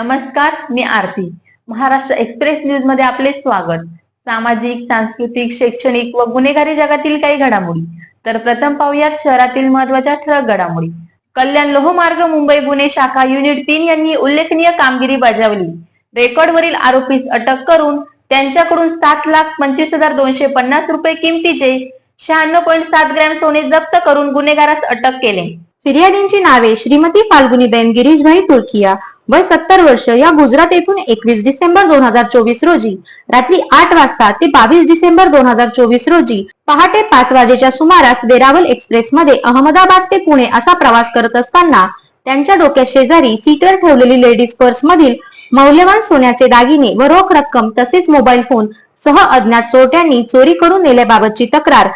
नमस्कार मी आरती. महाराष्ट्र एक्सप्रेस न्यूजमध्ये आपले स्वागत. सामाजिक सांस्कृतिक शैक्षणिक व गुन्हेगारी जगातील काही घडामोडी. तर प्रथम पाहूयात शहरातील महत्त्वाच्या ठळक घडामोडी. कल्याण लोहमार्ग मुंबई गुन्हे शाखा युनिट तीन यांनी उल्लेखनीय कामगिरी बजावली. रेकॉर्डवरील आरोपीस अटक करून त्यांच्याकडून सात लाख पंचवीस हजार दोनशे पन्नास रुपये किमतीचे शहाण्णव पॉईंट सात ग्रॅम सोने जप्त करून गुन्हेगारास अटक केले. फिर्यादींची नावे श्रीमती फाल्गुनीबेन गिरीशभाई तुळकिया वय सत्तर वर्ष या गुजरात येथून एकवीस डिसेंबर दोन हजार चोवीस रोजी. रात्री आठ वाजता ते बावीस डिसेंबर दोन हजार चोवीस रोजी पहाटे पाच वाजेच्या सुमारास वेरावल एक्सप्रेस मध्ये अहमदाबाद ते पुणे असा प्रवास करत असताना त्यांच्या डोक्या शेजारी सीटवर ठेवलेली लेडीज पर्स मधील मौल्यवान सोन्याचे दागिने व रोख रक्कम तसेच मोबाईल फोन सह अज्ञात चोरट्यांनी चोरी करून नेल्याबाबतची तक्रार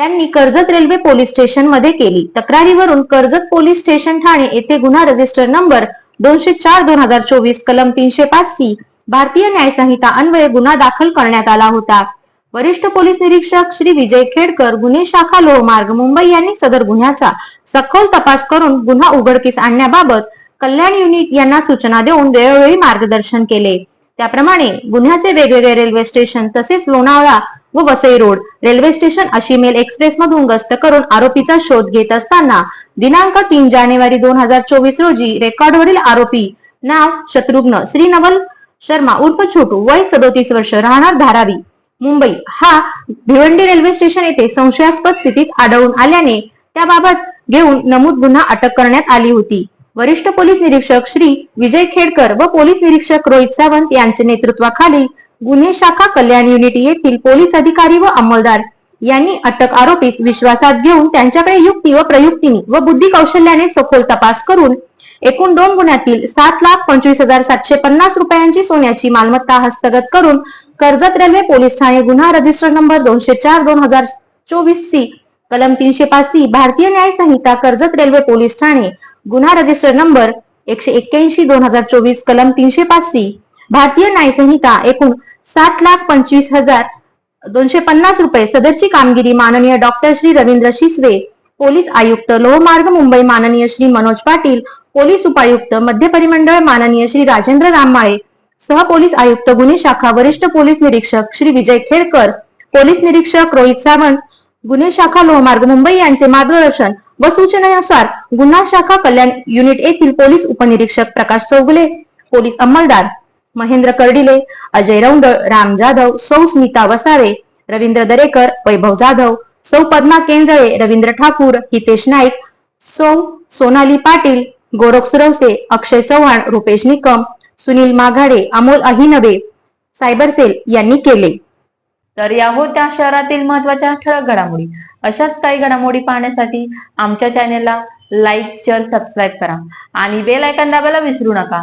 त्यांनी कर्जत रेल्वे पोलीस स्टेशनमध्ये केली. तक्रारीवरून कर्जत पोलीस स्टेशन ठाणे येथे गुन्हा रजिस्टर नंबर दोनशे चार दोन हजार चोवीस कलम तीनशे पाच सी भारतीय न्यायसंहिता अन्वये गुन्हा दाखल करण्यात आला होता. वरिष्ठ पोलीस निरीक्षक श्री विजय खेडकर गुन्हे शाखा लोहमार्ग मुंबई यांनी सदर गुन्ह्याचा सखोल तपास करून गुन्हा उघडकीस आणण्याबाबत कल्याण युनिट यांना सूचना देऊन वेळोवेळी मार्गदर्शन केले. त्याप्रमाणे गुन्ह्याचे वेगवेगळे रेल्वे स्टेशन तसेच लोणावळा व वसई रोड. रेल्वे स्टेशन अशी मेल एक्सप्रेस मधून गस्त करून आरोपीचा शोध घेत असताना दिनांक तीन जानेवारी दोन हजार चोवीस रोजी रेकॉर्डवरील आरोपी नाव शत्रुघ्न श्रीनवल शर्मा उर्फ छोटू वय सदोतीस वर्ष राहणार धारावी मुंबई. हा भिवंडी रेल्वे स्टेशन येथे संशयास्पद स्थितीत आढळून आल्याने त्याबाबत घेऊन नमूद गुन्हा अटक करण्यात आली होती. वरिष्ठ पोलीस निरीक्षक श्री विजय खेडकर व पोलीस निरीक्षक रोहित सावंत यांच्या नेतृत्वाखाली गुन्हे शाखा कल्याण युनिटी येथील पोलीस अधिकारी व अंमलदार यांनी अटक आरोपीस विश्वासात घेऊन त्यांच्याकडे युक्ती व प्रयुक्तीने व बुद्धी कौशल्याने सखोल तपास करून एकूण दोन गुन्ह्यातील सात लाख पंचवीस हजार सातशे पन्नास रुपयांची सोन्याची मालमत्ता हस्तगत करून कर्जत रेल्वे पोलीस ठाणे गुन्हा रजिस्टर नंबर दोनशे चार दोन हजार चोवीस सी कलम तीनशे पाच सी भारतीय न्याय संहिता कर्जत रेल्वे पोलीस ठाणे गुन्हा रजिस्टर नंबर एकशे एक्क्याऐंशी दोन हजार चोवीस कलम तीनशे पाच सी. भारतीय न्यायसंहिता एकूण सात लाख पंचवीस हजार दोनशे पन्नास रुपये सदरची कामगिरी माननीय डॉक्टर श्री रवींद्र शिसवे पोलीस आयुक्त लोहमार्ग मुंबई माननीय श्री मनोज पाटील पोलीस उपायुक्त मध्य परिमंडळ माननीय श्री राजेंद्र राममाळे सह पोलीस आयुक्त गुन्हे शाखा वरिष्ठ पोलीस निरीक्षक श्री विजय खेडकर पोलीस निरीक्षक रोहित सावंत गुन्हे शाखा लोहमार्ग मुंबई यांचे मार्गदर्शन व सूचनेनुसार गुन्हा शाखा कल्याण युनिट येथील पोलीस उपनिरीक्षक प्रकाश चौगुले पोलीस अंमलदार महेंद्र कर्डिले अजय रौंदळ राम जाधव सौ स्मिता वसावे रवींद्र दरेकर वैभव जाधव सौ पद्मा केंजळे रवींद्र ठाकूर हितेश नाईक सौ सोनाली पाटील गोरख सुरवसे अक्षय चव्हाण रुपेश निकम सुनील माघाडे अमोल अहिनबे सायबर सेल यांनी केले. तर या होत्या शहरातील महत्त्वाच्या ठळक घडामोडी. अशाच काही घडामोडी पाहण्यासाठी आमच्या चॅनेलला लाईक शेअर सबस्क्राईब करा. आणि बेल आयकॉन दाबायला विसरू नका.